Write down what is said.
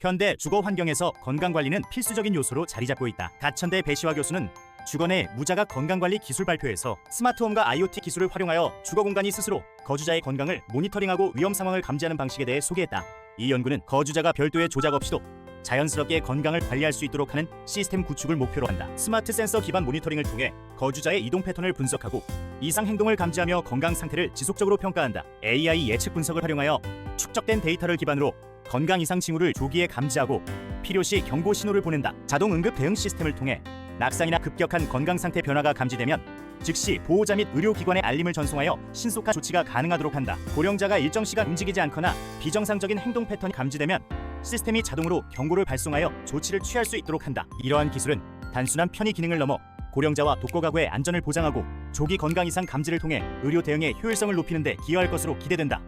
현대 주거 환경에서 건강 관리는 필수적인 요소로 자리 잡고 있다. 가천대 배시화 교수는 주거내 무자가 건강관리 기술 발표에서 스마트홈과 IoT 기술을 활용하여 주거 공간이 스스로 거주자의 건강을 모니터링하고 위험 상황을 감지하는 방식에 대해 소개했다. 이 연구는 거주자가 별도의 조작 없이도 자연스럽게 건강을 관리할 수 있도록 하는 시스템 구축을 목표로 한다. 스마트 센서 기반 모니터링을 통해 거주자의 이동 패턴을 분석하고 이상 행동을 감지하며 건강 상태를 지속적으로 평가한다. AI 예측 분석을 활용하여 축적된 데이터를 기반으로 건강 이상 징후를 조기에 감지하고 필요시 경고 신호를 보낸다. 자동 응급 대응 시스템을 통해 낙상이나 급격한 건강 상태 변화가 감지되면 즉시 보호자 및 의료기관에 알림을 전송하여 신속한 조치가 가능하도록 한다. 고령자가 일정 시간 움직이지 않거나 비정상적인 행동 패턴이 감지되면 시스템이 자동으로 경고를 발송하여 조치를 취할 수 있도록 한다. 이러한 기술은 단순한 편의 기능을 넘어 고령자와 독거 가구의 안전을 보장하고 조기 건강 이상 감지를 통해 의료 대응의 효율성을 높이는 데 기여할 것으로 기대된다.